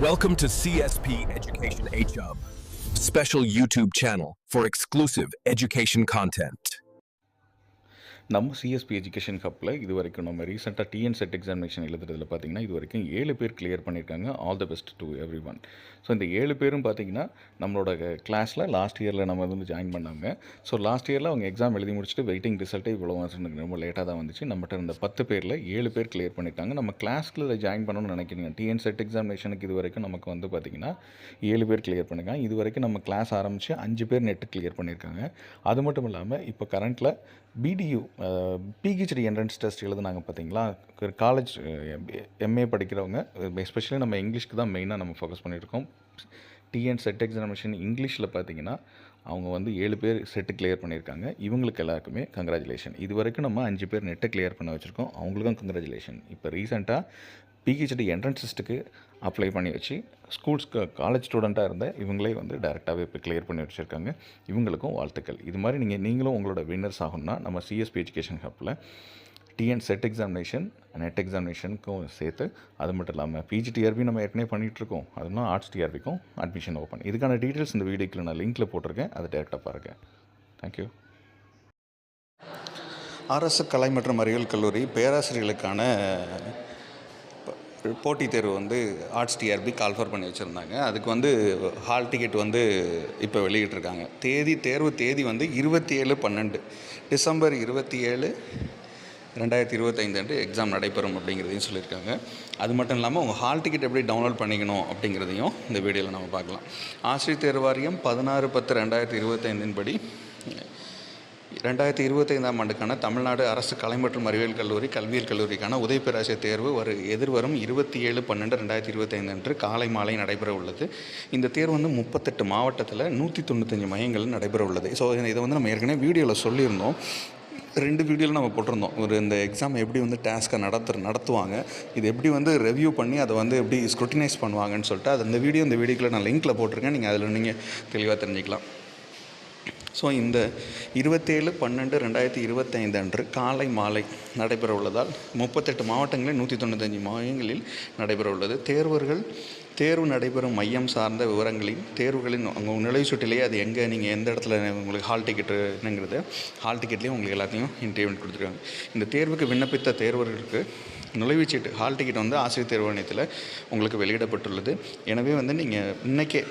Welcome to CSP Education Hub, special YouTube channel for exclusive education content. நம்ம CSB education ஹப்பில் இது வரைக்கும் நம்ம ரீசெண்டாக டிஎன் செட் எக்ஸாமினேஷன் எழுதுறதுல பார்த்தீங்கன்னா இது வரைக்கும் ஏழு பேர் கிளியர் பண்ணியிருக்காங்க all the best to everyone so இந்த ஏழு பேரும் பார்த்தீங்கன்னா நம்மளோட கிளாஸில் லாஸ்ட் இயரில் நம்ம வந்து ஜாயின் பண்ணாங்க. ஸோ லாஸ்ட் இயரில் அவங்க எக்ஸாம் எழுதி முடிச்சுட்டு வெயிட்டிங் ரிசல்ட்டே இவ்வளோ வருஷம் ரொம்ப லேட்டாக தான் வந்துச்சு. நம்மகிட்ட இருந்த பத்து பேரில் ஏழு பேர் கிளியர் பண்ணியிருக்காங்க நம்ம கிளாஸில் ஜாயின் பண்ணணும்னு நினைக்கிறீங்க. டிஎன் செட் எக்ஸாமினேஷனுக்கு இது வரைக்கும் நமக்கு வந்து பார்த்திங்கன்னா ஏழு பேர் கிளியர் பண்ணியிருக்காங்க இது வரைக்கும் நம்ம கிளாஸ் ஆரம்பித்து அஞ்சு பேர் நெட்டு கிளியர் பண்ணியிருக்காங்க அது மட்டும் இல்லாமல் இப்போ கரண்ட்டில் பிடியூ பிஹெச்டி என்ட்ரன்ஸ் டெஸ்ட் எழுதுனாங்க பார்த்தீங்களா? காலேஜ் எம்ஏ படிக்கிறவங்க எஸ்பெஷலி நம்ம இங்கிலீஷ்க்கு தான் மெயினாக நம்ம ஃபோக்கஸ் பண்ணியிருக்கோம் டிஎன் செட் எக்ஸாமினேஷன் இங்கிலீஷில் பார்த்தீங்கன்னா அவங்க வந்து ஏழு பேர் செட்டு கிளியர் பண்ணியிருக்காங்க. இவங்களுக்கு எல்லாருக்குமே கங்க்ராச்சுலேஷன் இது வரைக்கும் நம்ம அஞ்சு பேர் நெட்டை கிளியர் பண்ண வச்சுருக்கோம். அவங்களுக்கும் கங்க்ராச்சுலேஷன் இப்போ ரீசெண்டாக பிஹெச்டி என்ட்ரன்ஸ் டெஸ்ட்டுக்கு அப்ளை பண்ணி வச்சு ஸ்கூல்ஸ்க்கு காலேஜ் ஸ்டூடெண்ட்டாக இருந்த இவங்களே வந்து டேரெக்டாகவே இப்போ கிளியர் பண்ணி வச்சுருக்காங்க. இவங்களுக்கும் வாழ்த்துக்கள். இது மாதிரி நீங்கள் நீங்களும் உங்களோட வின்னர்ஸ் ஆகணும்னா நம்ம சிஎஸ்பி எஜுகேஷன் ஹப்பில் டிஎன் செட் எக்ஸாமினேஷன் நெட் எக்ஸாமினேஷனுக்கும் சேர்த்து அது மட்டும் இல்லாமல் பிஜிடிஆர்பி நம்ம ஏற்கனவே பண்ணிகிட்ருக்கோம் அதுனா ஆர்ட்ஸ் டிஆர்பிக்கும் அட்மிஷன் ஓப்பன் இதுக்கான டீட்டெயில்ஸ் இந்த வீடியோக்கில் நான் லிங்க்கில் போட்டிருக்கேன். அதை டேரெக்டாக பாருங்கள் தேங்க்யூ அரசு கலை மற்றும் அறிவியல் கல்லூரி பேராசிரியர்களுக்கான போட்டித் தேர்வு வந்து ஆர்ட்ஸ் டிஆர்பி கால்ஃபர் பண்ணி வச்சுருந்தாங்க. அதுக்கு வந்து ஹால் டிக்கெட் வந்து இப்போ வெளியிட்டிருக்காங்க. தேதி தேர்வு தேதி வந்து இருபத்தி ஏழு பன்னெண்டு. டிசம்பர் இருபத்தி ஏழு ரெண்டாயிரத்தி இருபத்தைந்து அன்று எக்ஸாம் நடைபெறும் அப்படிங்கிறதையும் சொல்லியிருக்காங்க. அது மட்டும் இல்லாமல் உங்கள் ஹால் டிக்கெட் எப்படி டவுன்லோட் பண்ணிக்கணும் அப்படிங்கிறதையும் இந்த வீடியோவில் நம்ம பார்க்கலாம். ஆசிரியர் தேர்வாரியம் பதினாறு பத்து ரெண்டாயிரத்தி இருபத்தைந்தின் படி ரெண்டாயிரத்தி இருபத்தைந்தாம் ஆண்டுக்கான தமிழ்நாடு அரசு கலை மற்றும் அறிவியல் கல்லூரி கல்வியியல் கல்லூரிக்கான உதவி பேராசிரியர் தேர்வு வரு எதிர்வரும் இருபத்தி ஏழு பன்னெண்டு ரெண்டாயிரத்தி இருபத்தைந்து அன்று காலை மாலை நடைபெற உள்ளது. இந்த தேர்வு வந்து முப்பத்தெட்டு மாவட்டத்தில் நூற்றி தொண்ணூத்தஞ்சு மையங்கள் நடைபெற உள்ளது. ஸோ இதை வந்து நம்ம ஏற்கனவே வீடியோவில் சொல்லியிருந்தோம். ரெண்டு வீடியோவில் நம்ம போட்டிருந்தோம். ஒரு இந்த எக்ஸாம் எப்படி வந்து டாஸ்க்கை நடத்து நடத்துவாங்க இது எப்படி வந்து ரெவ்யூ பண்ணி அதை வந்து எப்படி ஸ்க்ரூட்டினைஸ் பண்ணுவாங்கன்னு சொல்லிட்டு அது அந்த வீடியோ இந்த வீடியோக்குள்ளே நான் லிங்க்கில் போட்டிருக்கேன். நீங்கள் அதில் நீங்கள் தெளிவாக தெரிஞ்சுக்கலாம். ஸோ இந்த இருபத்தேழு பன்னெண்டு ரெண்டாயிரத்தி இருபத்தைந்து அன்று காலை மாலை நடைபெற உள்ளதால் முப்பத்தெட்டு மாவட்டங்களில் நூற்றி தொண்ணூத்தஞ்சு மாவட்டங்களில் நடைபெற உள்ளது தேர்வர்கள் தேர்வு நடைபெறும் மையம் சார்ந்த விவரங்களின் தேர்வுகளின் உங்கள் நுழைவு சுட்டிலேயே அது எங்கே நீங்கள் எந்த இடத்துல உங்களுக்கு ஹால் டிக்கெட்டுங்கிறத ஹால் டிக்கெட்லேயும் உங்களுக்கு எல்லாத்தையும் இன்டர்வியூ கொடுத்துருக்காங்க. இந்த தேர்வுக்கு விண்ணப்பித்த தேர்வர்களுக்கு நுழைவுச்சீட்டு ஹால் டிக்கெட் வந்து ஆசிரியர் தேர்வு ஆணையத்தில் உங்களுக்கு வெளியிடப்பட்டுள்ளது. எனவே வந்து நீங்கள் இன்றைக்கே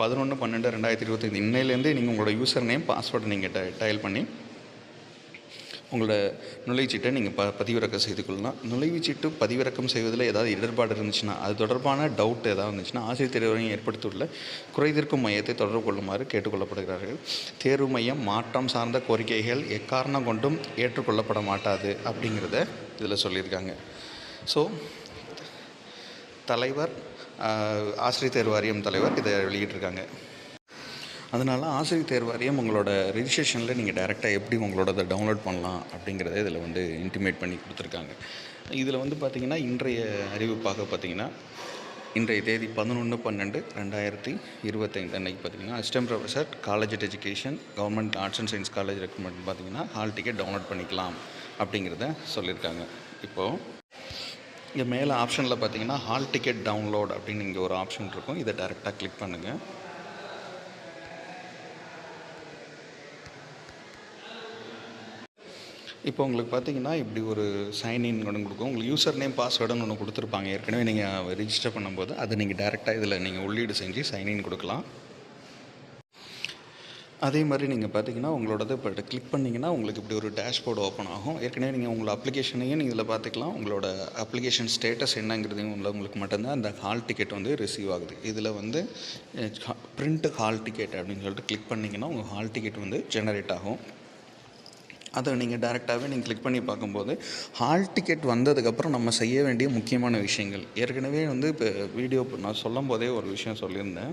பதினொன்று பன்னெண்டு ரெண்டாயிரத்தி இருபத்தைந்து இன்னையிலேருந்தே நீங்கள் உங்களோட யூசர் நேம் பாஸ்வேர்டை நீங்கள் ட டயல் பண்ணி உங்களோட நுழைவுச்சீட்டை நீங்கள் ப பதிவிறக்கம் செய்து கொள்ளலாம். நுழைவுச்சீட்டு பதிவிறக்கம் செய்வதில் ஏதாவது இடர்பாடு இருந்துச்சுன்னா அது தொடர்பான டவுட் ஏதாவது இருந்துச்சுன்னா ஆசிரியர் தேர்வையும் ஏற்படுத்தியுள்ள குறைதீர்க்கும் மையத்தை தொடர்பு கொள்ளுமாறு கேட்டுக்கொள்ளப்படுகிறார்கள். தேர்வு மையம் மாற்றம் சார்ந்த கோரிக்கைகள் எக்காரணம் கொண்டும் ஏற்றுக்கொள்ளப்பட மாட்டாது அப்படிங்கிறத இதில் சொல்லியிருக்காங்க. ஸோ தலைவர் ஆசிரியர் தேர்வு வாரியம் தலைவர் இதை வெளியிட்டிருக்காங்க. அதனால் ஆசிரியர் தேர்வு வாரியம் உங்களோட ரிஜிஸ்ட்ரேஷனில் நீங்கள் டைரெக்டாக எப்படி உங்களோட அதை டவுன்லோட் பண்ணலாம் அப்படிங்கிறத இதில் வந்து இன்டிமேட் பண்ணி கொடுத்துருக்காங்க. இதில் வந்து பார்த்திங்கன்னா இன்றைய அறிவிப்பாக பார்த்திங்கன்னா இன்றைய தேதி பதினொன்று பன்னெண்டு ரெண்டாயிரத்தி இருபத்தைந்து அன்னைக்கு பார்த்தீங்கன்னா assistant professor college at education government arts and science college recommend பார்த்தீங்கன்னா ஹால் டிக்கெட் டவுன்லோட் பண்ணிக்கலாம் அப்படிங்கிறத சொல்லியிருக்காங்க. இப்போது இங்கே மேலே ஆப்ஷனில் பார்த்தீங்கன்னா ஹால் டிக்கெட் டவுன்லோட் அப்படின்னு இங்கே ஒரு ஆப்ஷன் இருக்கும். இதை டேரெக்டாக கிளிக் பண்ணுங்கள் இப்போ உங்களுக்கு பார்த்தீங்கன்னா இப்படி ஒரு சைன்இன் ஒன்று கொடுக்கும். உங்களுக்கு யூசர் நேம் பாஸ்வேர்டுன்னு ஒன்று கொடுத்துருப்பாங்க. ஏற்கனவே நீங்கள் ரிஜிஸ்டர் பண்ணும்போது அதை நீங்கள் டேரெக்டாக இதில் நீங்கள் உள்ளீடு செஞ்சு சைன்இன் கொடுக்கலாம். அதே மாதிரி நீங்கள் பார்த்தீங்கன்னா உங்களோடது இப்போ கிளிக் பண்ணிங்கன்னா உங்களுக்கு இப்படி ஒரு டேஷ்போர்டு ஓப்பன் ஆகும். ஏற்கனவே நீங்கள் உங்களோட அப்ளிகேஷனையும் நீங்கள் இதில் பார்த்துக்கலாம் உங்களோட அப்ளிகேஷன் ஸ்டேட்டஸ் என்னங்கிறதையும் உள்ள உங்களுக்கு மட்டும்தான் அந்த ஹால் டிக்கெட் வந்து ரிசீவ் ஆகுது. இதில் வந்து பிரிண்ட் ஹால் டிக்கெட் அப்படின்னு சொல்லிட்டு கிளிக் பண்ணிங்கன்னா உங்கள் ஹால் டிக்கெட் வந்து ஜெனரேட் ஆகும். அதை நீங்கள் டேரெக்டாகவே நீங்கள் கிளிக் பண்ணி பார்க்கும்போது ஹால் டிக்கெட் வந்ததுக்கப்புறம் நம்ம செய்ய வேண்டிய முக்கியமான விஷயங்கள். ஏற்கனவே வந்து இப்போ வீடியோ நான் சொல்லும் போதே ஒரு விஷயம் சொல்லியிருந்தேன்.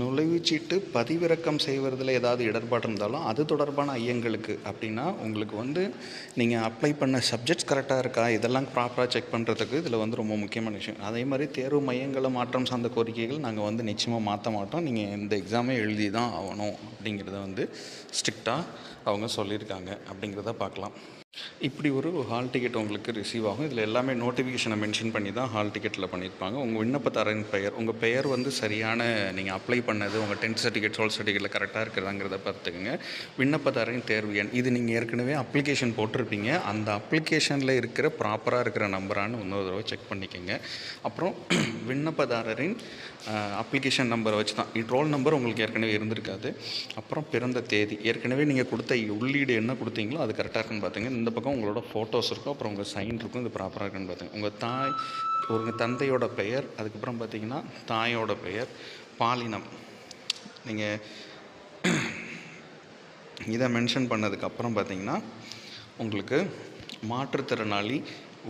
நுழைவுச்சீட்டு பதிவிறக்கம் செய்வதில் ஏதாவது இடர்பாடு இருந்தாலும் அது தொடர்பான ஐயங்களுக்கு அப்படின்னா உங்களுக்கு வந்து நீங்கள் அப்ளை பண்ண சப்ஜெக்ட்ஸ் கரெக்டாக இருக்கா? இதெல்லாம் ப்ராப்பராக செக் பண்ணுறதுக்கு இதில் வந்து ரொம்ப முக்கியமான விஷயம். அதே மாதிரி தேர்வு மையங்களை மாற்றம் சார்ந்த கோரிக்கைகள் நாங்கள் வந்து நிச்சயமாக மாற்ற மாட்டோம். நீங்கள் இந்த எக்ஸாமே எழுதி தான் ஆகணும் அப்படிங்கிறத வந்து ஸ்ட்ரிக்டாக அவங்க சொல்லியிருக்காங்க அப்படிங்கிறத பார்க்கலாம். இப்படி ஒரு ஹால் டிக்கெட் உங்களுக்கு ரிசீவ் ஆகும். இதில் எல்லாமே நோட்டிஃபிகேஷனை மென்ஷன் பண்ணி தான் ஹால் டிக்கெட்டில் பண்ணியிருப்பாங்க. உங்கள் விண்ணப்பதாரரின் பெயர் உங்கள் பெயர் வந்து சரியான நீங்கள் அப்ளை பண்ணது உங்கள் டென்த் சர்டிஃபிகேட் டுவெல்த் சர்டிஃபிகேட்டில் கரெக்டாக இருக்கிறதாங்கிறத பார்த்துக்குங்க. விண்ணப்பதாரரின் தேர்வு எண் இது நீங்கள் ஏற்கனவே அப்ளிகேஷன் போட்டிருப்பீங்க. அந்த அப்ளிகேஷனில் இருக்கிற ப்ராப்பராக இருக்கிற நம்பரான்னு இன்னொரு தடவை செக் பண்ணிக்கோங்க. அப்புறம் விண்ணப்பதாரரின் அப்ளிகேஷன் நம்பரை வச்சு தான். ரோல் நம்பர் உங்களுக்கு ஏற்கனவே இருந்திருக்காது. அப்புறம் பிறந்த தேதி ஏற்கனவே நீங்கள் கொடுத்த உள்ளீடு என்ன கொடுத்தீங்களோ அது கரெக்டாக இருக்குன்னு பார்த்துங்க இந்த பக்கம் உங்களோட ஃபோட்டோஸ் இருக்கும் அப்புறம் உங்கள் சைன் இருக்கும் இது ப்ராப்பராக இருக்குன்னு பார்த்துங்க உங்கள் தாய் ஒரு தந்தையோட பெயர் அதுக்கப்புறம் பார்த்தீங்கன்னா தாயோட பெயர் பாலினம். நீங்கள் இதை மென்ஷன் பண்ணதுக்கப்புறம் பார்த்தீங்கன்னா உங்களுக்கு மாற்றுத்திறனாளி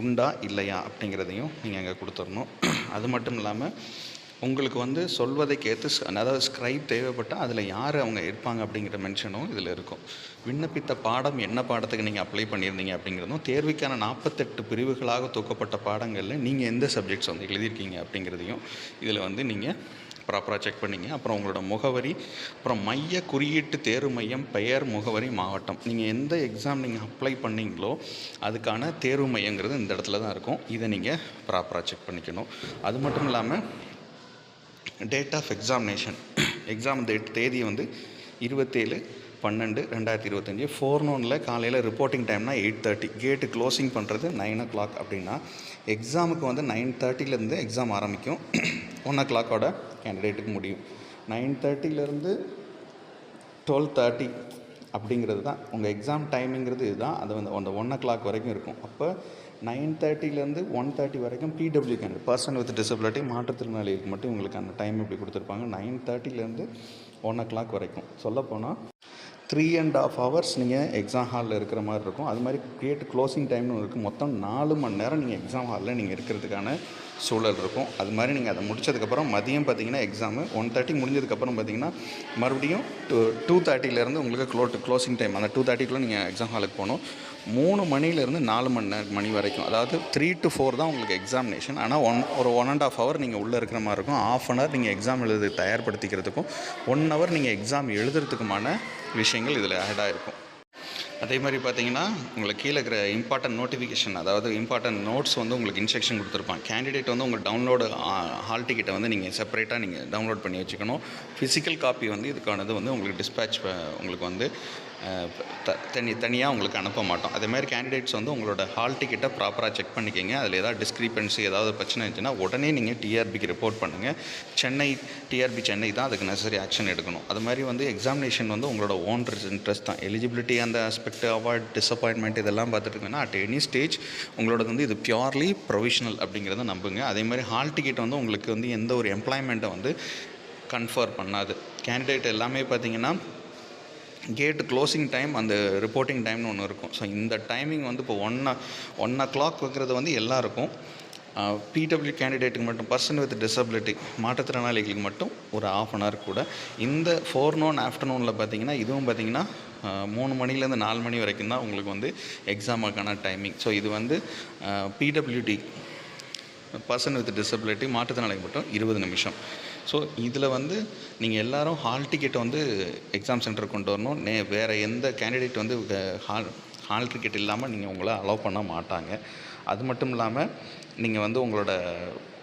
உண்டா இல்லையா அப்படிங்கிறதையும் நீங்கள் அங்கே கொடுத்துடணும். அது மட்டும் இல்லாமல் உங்களுக்கு வந்து சொல்வதைக்கேற்று அதாவது ஸ்க்ரைப் தேவைப்பட்டால் அதில் யார் அவங்க இருப்பாங்க அப்படிங்கிற மென்ஷனும் இதில் இருக்கும். விண்ணப்பித்த பாடம் என்ன பாடத்துக்கு நீங்கள் அப்ளை பண்ணியிருந்தீங்க அப்படிங்கிறதும் தேர்வுக்கான நாற்பத்தெட்டு பிரிவுகளாக தூக்கப்பட்ட பாடங்களில் நீங்கள் எந்த சப்ஜெக்ட்ஸ் வந்து எழுதியிருக்கீங்க அப்படிங்கிறதையும் இதில் வந்து நீங்கள் ப்ராப்பராக செக் பண்ணிங்க. அப்புறம் உங்களோட முகவரி அப்புறம் மைய குறியீட்டு தேர்வு மையம் பெயர் முகவரி மாவட்டம். நீங்கள் எந்த எக்ஸாம் நீங்கள் அப்ளை பண்ணீங்களோ அதுக்கான தேர்வு மையங்கிறது இந்த இடத்துல தான் இருக்கும். இதை நீங்கள் ப்ராப்பராக செக் பண்ணிக்கணும். அது மட்டும் இல்லாமல் date of examination exam date தேதி வந்து இருபத்தேழு பன்னெண்டு ரெண்டாயிரத்தி இருபத்தஞ்சி. ஃபோர் நோனில் காலையில் ரிப்போர்ட்டிங் டைம்னா எயிட் தேர்ட்டி கேட்டு க்ளோசிங் பண்ணுறது நைன் ஓ கிளாக் அப்படின்னா எக்ஸாமுக்கு வந்து நைன் தேர்ட்டிலேருந்து எக்ஸாம் ஆரம்பிக்கும். ஒன் ஓ கிளாக்கோட கேண்டிடேட்டுக்கு முடியும். நைன் தேர்ட்டிலேருந்து டுவெல் தேர்ட்டி அப்படிங்கிறது தான். உங்கள் எக்ஸாம் டைமிங்கிறது இதுதான். அது வந்து அந்த ஒன் ஓ கிளாக் வரைக்கும் இருக்கும். அப்போ நைன் தேர்ட்டிலேருந்து ஒன் தேர்ட்டி வரைக்கும் PW candidate person with disability மாற்றுத்திறனாளிகளுக்கு மட்டும் உங்களுக்கு அந்த டைம் இப்படி கொடுத்துருப்பாங்க. நைன் தேர்ட்டிலேருந்து ஒன் ஓ கிளாக் வரைக்கும் சொல்லப்போனால் த்ரீ அண்ட் ஆஃப் ஹவர்ஸ் நீங்கள் எக்ஸாம் ஹாலில் இருக்கிற மாதிரி இருக்கும். அது மாதிரி கிரியேட் க்ளோசிங் டைம்னு இருக்குது மொத்தம் நாலு மணி நேரம் நீங்கள் எக்ஸாம் ஹாலில் நீங்கள் இருக்கிறதுக்கான சூழல் இருக்கும். அது மாதிரி நீங்கள் அதை முடிச்சதுக்கப்புறம் மதியம் பார்த்தீங்கன்னா எக்ஸாமு ஒன் தேர்ட்டி முடிஞ்சதுக்கப்புறம் பார்த்தீங்கன்னா மறுபடியும் டூ டூ தேர்ட்டிலேருந்து உங்களுக்கு க்ளோ க்ளோசிங் டைம் அந்த டூ தேர்ட்டிக்குள்ளே நீங்கள் எக்ஸாம் ஹாலுக்கு போகணும். மூணு மணிலேருந்து நாலு மணி நேரம் மணி வரைக்கும். அதாவது த்ரீ டு ஃபோர் தான் உங்களுக்கு எக்ஸாமினேஷன் ஆனால் ஒன் ஒரு ஒன் அண்ட் ஆஃப் ஹவர் நீங்கள் உள்ளே இருக்கிற மாதிரி இருக்கும். ஆஃப் அன் ஹவர் நீங்கள் எக்ஸாம் எழுது தயார்படுத்திக்கிறதுக்கும் ஒன் ஹவர் நீங்கள் எக்ஸாம் எழுதுறதுக்குமான விஷயங்கள் இதில் ஆட் ஆகிருக்கும் அதே மாதிரி பார்த்தீங்கன்னா உங்களுக்கு கீழே இருக்கிற இம்பார்ட்டன்ட் நோட்டிஃபிகேஷன் அதாவது இம்பார்ட்டன்ட் நோட்ஸ் வந்து உங்களுக்கு இன்ஸ்ட்ரக்ஷன் கொடுத்துருப்பான் கேண்டிடேட் வந்து உங்கள் டவுன்லோடு ஹால் டிக்கெட்டை வந்து நீங்கள் செப்பரேட்டாக நீங்கள் டவுன்லோட் பண்ணி வச்சுக்கணும். ஃபிசிக்கல் காப்பி வந்து இதுக்கானது வந்து உங்களுக்கு டிஸ்பேச் உங்களுக்கு வந்து த தனி தனியாக உங்களுக்கு அனுப்ப மாட்டோம். அதே மாதிரி கேண்டிடேட்ஸ் வந்து உங்களோட ஹால் டிக்கெட்டை ப்ராப்பராக செக் பண்ணிக்கோங்க. அதில் ஏதாவது டிஸ்கிரிப்பன்சி ஏதாவது பிரச்சனை இருந்துச்சுன்னா உடனே நீங்கள் டிஆர்பிக்கு ரிப்போர்ட் பண்ணுங்கள் சென்னை டிஆர்பி சென்னை தான் அதுக்கு நெசசரி ஆக்ஷன் எடுக்கணும். அது மாதிரி வந்து எக்ஸாமினேஷன் வந்து உங்களோட ஓன் இன்ட்ரெஸ்ட் தான். எலிஜிபிலிட்டி அந்த ஆஸ்பெக்ட் அவாய்ட் டிசப்பாயின்மெண்ட் இதெல்லாம் பார்த்துட்டுங்கன்னா அட் எனி ஸ்டேஜ் உங்களோட வந்து இது பியூர்லி ப்ரொவிஷனல் அப்படிங்கிறத நம்புங்க. அதே மாதிரி ஹால் டிக்கெட் வந்து உங்களுக்கு வந்து எந்த ஒரு எம்ப்ளாய்மெண்ட்டை வந்து கன்ஃபர் பண்ணாது. கேண்டிடேட் எல்லாமே பார்த்தீங்கன்னா கேட் க்ளோசிங் டைம் அந்த ரிப்போர்ட்டிங் டைம்னு ஒன்று இருக்கும். ஸோ இந்த டைமிங் வந்து இப்போ ஒன் ஒன் ஓ கிளாக் வைக்கிறது வந்து எல்லாருக்கும் பிடபிள்யூ கேண்டிடேட்டுக்கு மட்டும் பர்சன் வித் டிசபிலிட்டி மாற்றுத்திறனாளிகளுக்கு மட்டும் ஒரு ஆஃப் அன் ஹவர் கூட. இந்த ஃபோர் நோன் ஆஃப்டர்நூனில் பார்த்தீங்கன்னா இதுவும் பார்த்தீங்கன்னா மூணு மணிலேருந்து நாலு மணி வரைக்கும் தான் உங்களுக்கு வந்து எக்ஸாமுக்கான டைமிங் ஸோ இது வந்து பிடபிள்யூடி பர்சன் வித் டிசபிலிட்டி மாற்றுத்திறனாளிக்கு மட்டும் இருபது நிமிஷம். ஸோ இதில் வந்து நீங்கள் எல்லாரும் ஹால் டிக்கெட் வந்து எக்ஸாம் சென்டருக்கு கொண்டு வரணும். நே வேறு எந்த கேண்டிடேட் வந்து ஹால் ஹால் டிக்கெட் இல்லாமல் நீங்கள் உங்களை அலோவ் பண்ண மாட்டாங்க. அது மட்டும் இல்லாமல் நீங்கள் வந்து உங்களோட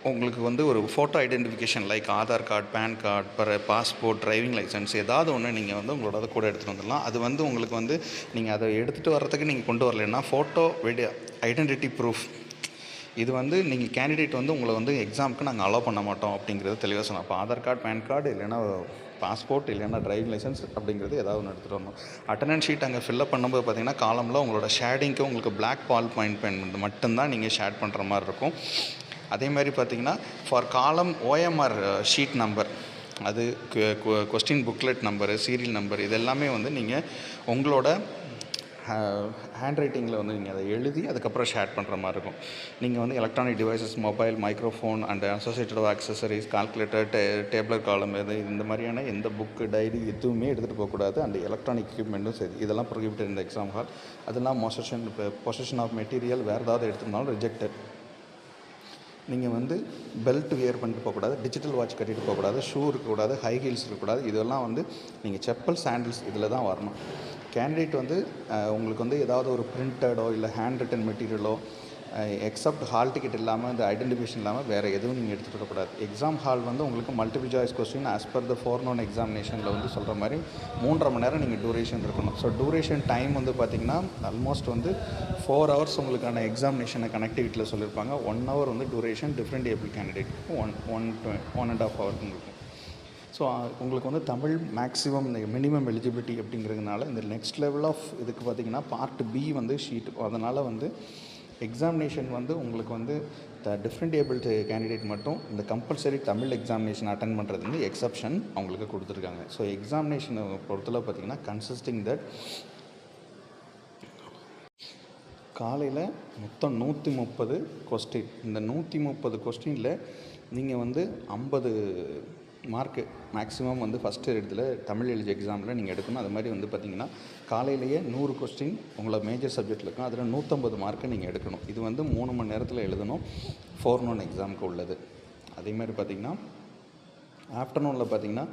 உங்களுக்கு வந்து ஒரு photo identification like Aadhaar card PAN card பிற பாஸ்போர்ட் டிரைவிங் லைசன்ஸ் ஏதாவது ஒன்று நீங்கள் வந்து உங்களோட அதை கூட எடுத்துகிட்டு வந்துடலாம். அது வந்து உங்களுக்கு வந்து நீங்கள் அதை எடுத்துகிட்டு வர்றதுக்கு நீங்கள் கொண்டு வரலைன்னா ஃபோட்டோ வீடியோ ஐடென்டிட்டி ப்ரூஃப் இது வந்து நீங்கள் கேண்டிடேட் வந்து உங்களை வந்து எக்ஸாமுக்கு நாங்கள் அலோவ் பண்ண மாட்டோம் அப்படிங்கிறது தெளிவாக சொன்னோம் அப்போ ஆதார் கார்டு பேன் கார்டு இல்லைன்னா பாஸ்போர்ட் இல்லைன்னா டிரைவிங் லைசன்ஸ் அப்படிங்கிறது ஏதாவது ஒன்று எடுத்துகிட்டு வரணும். அட்டண்டன்ஸ் ஷீட் அங்கே ஃபில்லப் பண்ணும்போது பார்த்தீங்கன்னா காலமில் உங்களோட ஷேடிங்க்கு உங்களுக்கு பிளாக் பால் பாயிண்ட் பென் மட்டும்தான் நீங்கள் ஷேட் பண்ணுற மாதிரி இருக்கும். அதே மாதிரி பார்த்தீங்கன்னா ஃபார் காலம் ஓஎம்ஆர் ஷீட் நம்பர் அது question booklet number serial number இது எல்லாமே வந்து நீங்கள் உங்களோட ஹேண்ட் ரைட்டிங்கில் வந்து நீங்கள் அதை எழுதி அதுக்கப்புறம் ஷேர் பண்ணுற மாதிரி இருக்கும். நீங்கள் வந்து electronic devices mobile microphone and associated accessories calculator டே டேப்லர் காலம் இது இந்த மாதிரியான எந்த புக்கு டைரி எதுவுமே எடுத்துகிட்டு போகக்கூடாது அந்த எலக்ட்ரானிக் எக்யூப்மெண்ட்டும் சரி. இதெல்லாம் ப்ரொஹிபிட்டட் இந்த எக்ஸாம் ஹால் அதெல்லாம் மொசஷன் இப்போ பொசஷன் ஆஃப் மெட்டீரியல் வேறு ஏதாவது எடுத்திருந்தாலும் ரிஜெக்டட் நீங்கள் வந்து பெல்ட் வியர் பண்ணிட்டு போகக்கூடாது டிஜிட்டல் வாட்ச் கட்டிட்டு போகக்கூடாது ஷூ இருக்கக்கூடாது ஹை ஹீல்ஸ் இருக்கக்கூடாது இதெல்லாம் வந்து நீங்கள் செப்பல் சாண்டில்ஸ் இதில் தான் வரணும். கேண்டிடேட் வந்து உங்களுக்கு வந்து ஏதாவது ஒரு பிரிண்டடோ இல்லை ஹேண்ட் ரிட்டன் மெட்டீரியலோ எக்ஸப்ட் ஹால் டிக்கெட் இல்லாமல் இந்த ஐடென்டிஃபிகேஷன் இல்லாமல் வேறு எதுவும் நீங்கள் எடுத்துகிட்டு வரக்கூடாது எக்ஸாம் ஹால் வந்து உங்களுக்கு multiple choice question as per the four known எக்ஸாமினேஷனில் வந்து சொல்கிற மாதிரி மூன்றரை மணி நேரம் நீங்கள் டூரேஷன் இருக்கணும். ஸோ டூரேஷன் டைம் வந்து பார்த்திங்கன்னா ஆல்மோஸ்ட் வந்து ஃபோர் ஹவர்ஸ் உங்களுக்கான எக்ஸாமினேஷனை கனெக்டிவிட்டியில் சொல்லியிருப்பாங்க ஒன் ஹவர் வந்து duration different able candidate one one one and half ஹவருக்கு உங்களுக்கு. ஸோ உங்களுக்கு வந்து தமிழ் மேக்ஸிமம் இந்த மினிமம் எலிஜிபிலிட்டி அப்படிங்கிறதுனால இந்த நெக்ஸ்ட் லெவல் ஆஃப் இதுக்கு பார்த்தீங்கன்னா பார்ட் பி வந்து ஷீட் அதனால் வந்து எக்ஸாமினேஷன் வந்து உங்களுக்கு வந்து த டிஃப்ரெண்ட் ஏபிள்டு கேண்டிடேட் மட்டும் இந்த கம்பல்சரி தமிழ் எக்ஸாமினேஷன் அட்டன் பண்ணுறது வந்து எக்ஸப்ஷன் அவங்களுக்கு கொடுத்துருக்காங்க. ஸோ எக்ஸாமினேஷனை பொறுத்தளவு பார்த்தீங்கன்னா கன்சிஸ்டிங் தட் காலையில் மொத்தம் நூற்றி முப்பது கொஸ்டின் இந்த நூற்றி முப்பது கொஸ்டினில் நீங்கள் வந்து ஐம்பது மார்க்கு மேக்ஸிமம் வந்து ஃபஸ்ட்டு இடத்துல தமிழ் எழுதி எக்ஸாமில் நீங்கள் எடுக்கணும். அது மாதிரி வந்து பார்த்திங்கன்னா காலையிலேயே நூறு கொஸ்டின் உங்களை மேஜர் சப்ஜெக்டில் இருக்கும். அதில் நூற்றம்பது மார்க்கை நீங்கள் எடுக்கணும். இது வந்து மூணு மணி நேரத்தில் எழுதணும். ஃபோர் நோன் எக்ஸாமுக்கு உள்ளது. அதே மாதிரி பார்த்திங்கன்னா ஆஃப்டர்நூனில் பார்த்தீங்கன்னா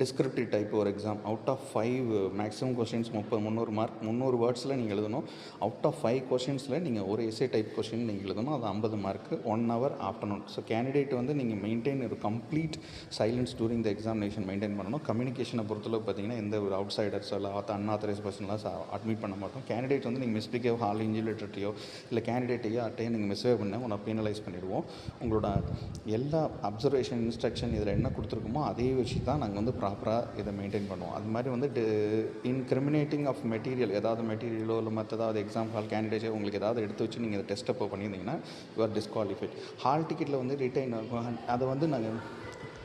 டிஸ்கிரிப்டிவ் டைப் ஒரு exam out of five maximum questions முப்பது முந்நூறு மார்க் முந்நூறு வேர்ட்ஸில் நீங்கள் எழுதணும். அவுட் ஆஃப் ஃபைவ் கொஷின்ஸில் நீங்கள் ஒரு எஸ்ஏ டைப் கொஷின் நீங்கள் எழுதணும். அது ஐம்பது mark one hour afternoon so candidate வந்து நீங்கள் மெயின்டைன் ஒரு complete silence during the examination maintain பண்ணணும். கம்யூனிகேஷனை பொறுத்தளவு பார்த்தீங்கன்னா எந்த ஒரு அவுட் சைடர்ஸ் இல்லை அன்ஆத்தரைஸ் பர்சன்லாம் அட்மிட் பண்ண மாட்டோம். கேண்டிடேட் வந்து நீங்கள் மிஸ்பிகேவ் ஹால் இன்ஜிலேட்டரையோ இல்லை கேண்டிடேட்டையோ அட்டையோ நீங்கள் மிஸ்பேவ் பண்ண உன்னை பீனலைஸ் பண்ணிடுவோம். உங்களோட எல்லா அப்சர்வேஷன் இன்ஸ்ட்ரக்ஷன் இதில் என்ன கொடுத்துருக்கோமோ அதே வச்சு தான் நாங்கள் வந்து ப்ராப்பராக இதை மெயின்டைன் பண்ணுவோம். அது மாதிரி வந்து இன்கிரிமினேட்டிங் ஆஃப் மெட்டீரியல் ஏதாவது மெட்டீரியலோ இல்லை மற்ற ஏதாவது எக்ஸாம் ஹால் கேண்டிடேட்டோ உங்களுக்கு ஏதாவது எடுத்து வச்சு நீங்கள் டெஸ்ட் அப்போ பண்ணியிருந்தீங்கன்னா யூஆர் டிஸ்குவாலிஃபைட் ஹால் டிக்கெட்டில் வந்து ரிட்டைன் அதை வந்து நாங்கள்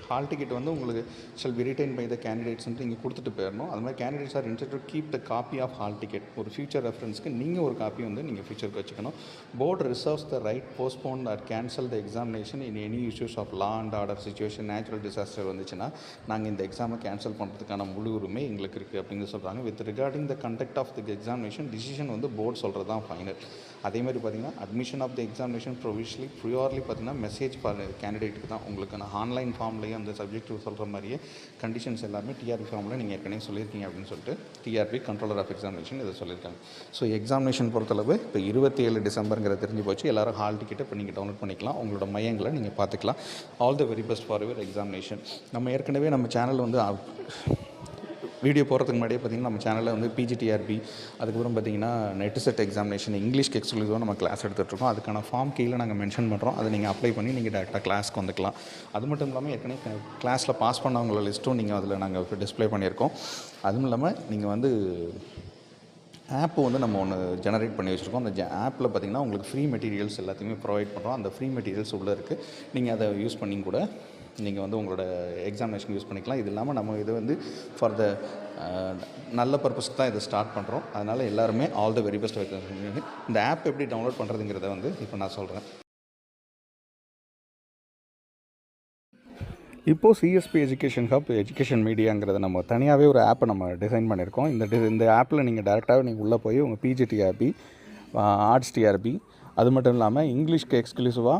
ஹால் டிக்கெட் வந்து உங்களுக்கு shall be retain by the கேண்டிடேட்ஸ்ன்ட்டு நீங்கள் கொடுத்துட்டு போயிடணும் அது மாதிரி candidates are interest to keep the copy of hall ticket ஒரு ஃபியூச்சர் ரெஃபரன்ஸ்க்கு நீங்கள் ஒரு காப்பி வந்து நீங்கள் ஃபியூச்சருக்கு வச்சுக்கணும். Board reserves the right postpone or cancel the examination in any issues of law and order situation natural disaster வந்துச்சுன்னா நாங்கள் இந்த எக்ஸாமை கேன்சல் பண்ணுறதுக்கான முழு உரிமை எங்களுக்கு இருக்குது அப்படின்னு சொல்கிறாங்க with regarding the conduct of the examination decision வந்து போர்டு சொல்கிறது தான் ஃபைனல் அதே மாதிரி பார்த்தீங்கன்னா admission of the examination provisionally priorly பார்த்தீங்கன்னா மெசேஜ் கேண்டிடேட்டுக்கு தான் உங்களுக்கு நான் ஆன்லைன் ஃபார்ம்லேயே அந்த சப்ஜெக்ட் சொல்கிற மாதிரியே கண்டிஷன்ஸ் எல்லாமே டிஆர்பி ஃபார்மில் நீங்கள் ஏற்கனவே சொல்லியிருக்கீங்க அப்படின்னு சொல்லிட்டு டிஆர்பி கண்ட்ரோலர் ஆஃப் எக்ஸாமினேஷன் இதை சொல்லியிருக்காங்க. ஸோ எக்ஸாமினேஷன் பொறுத்தளவு இப்போ இருபத்தி ஏழு டிசம்பருங்கிற தெரிஞ்சு போச்சு. எல்லாரும் ஹால் டிக்கெட்டை இப்போ நீங்கள் டவுன்லோட் பண்ணிக்கலாம். உங்களோட மையங்களை நீங்கள் பார்த்துக்கலாம். All the very best for your examination நம்ம ஏற்கனவே நம்ம சேனல் வந்து வீடியோ போகிறதுக்கு முன்னாடியே பார்த்தீங்கன்னா நம்ம சேனலில் வந்து பிஜிடிஆர்பி அதுக்கப்புறம் பார்த்தீங்கன்னா நெட் செட் எக்ஸாமினேஷன் இங்கிலீஷ்க்கு எக்ஸ்க்ளூசிவாக நம்ம கிளாஸ் எடுத்துகிட்ருக்கோம் அதுக்கான ஃபார்ம் கீழே நாங்கள் மென்ஷன் பண்ணுறோம் அதை நீங்கள் அப்ளை பண்ணி நீங்கள் டேரெக்டாக கிளாஸ்க்கு வந்துக்கலாம். அது மட்டும் இல்லாமல் ஏற்கனவே கிளாஸில் பாஸ் பண்ணவங்களோட லிஸ்ட்டும் நீங்கள் அதில் நாங்கள் டிஸ்ப்ளே பண்ணியிருக்கோம். அதுவும் இல்லாமல் நீங்கள் வந்து ஆப்பு வந்து நம்ம ஒன்று ஜெனரேட் பண்ணி வச்சுருக்கோம். அந்த ஆப்பில் பார்த்தீங்கன்னா உங்களுக்கு ஃப்ரீ மெட்டீரியல்ஸ் எல்லாத்தையுமே ப்ரொவைட் பண்ணுறோம் அந்த ஃப்ரீ மெட்டீரியல்ஸ் உள்ளே இருக்குது நீங்கள் அதை யூஸ் பண்ணி கூட நீங்கள் வந்து உங்களோட எக்ஸாமினேஷன் யூஸ் பண்ணிக்கலாம். இது இல்லாமல் நம்ம இது வந்து ஃபார் த நல்ல பர்பஸ்க்கு தான் இதை ஸ்டார்ட் பண்ணுறோம் அதனால் எல்லாருமே ஆல் த வெரி பெஸ்ட் இந்த ஆப் எப்படி டவுன்லோட் பண்ணுறதுங்கிறத வந்து இப்போ நான் சொல்கிறேன் இப்போது சிஎஸ்பி எஜுகேஷன் ஹப் எஜுகேஷன் மீடியாங்கிறத நம்ம தனியாகவே ஒரு ஆப்பை நம்ம டிசைன் பண்ணியிருக்கோம். இந்த டி இந்த ஆப்பில் நீங்கள் டேரெக்டாகவே நீங்கள் உள்ளே போய் உங்கள் பிஜிடிஆர்பி ஆர்ட்ஸ் டிஆர்பி அது மட்டும் இல்லாமல் இங்கிலீஷ்க்கு எக்ஸ்க்ளூசிவாக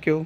thank you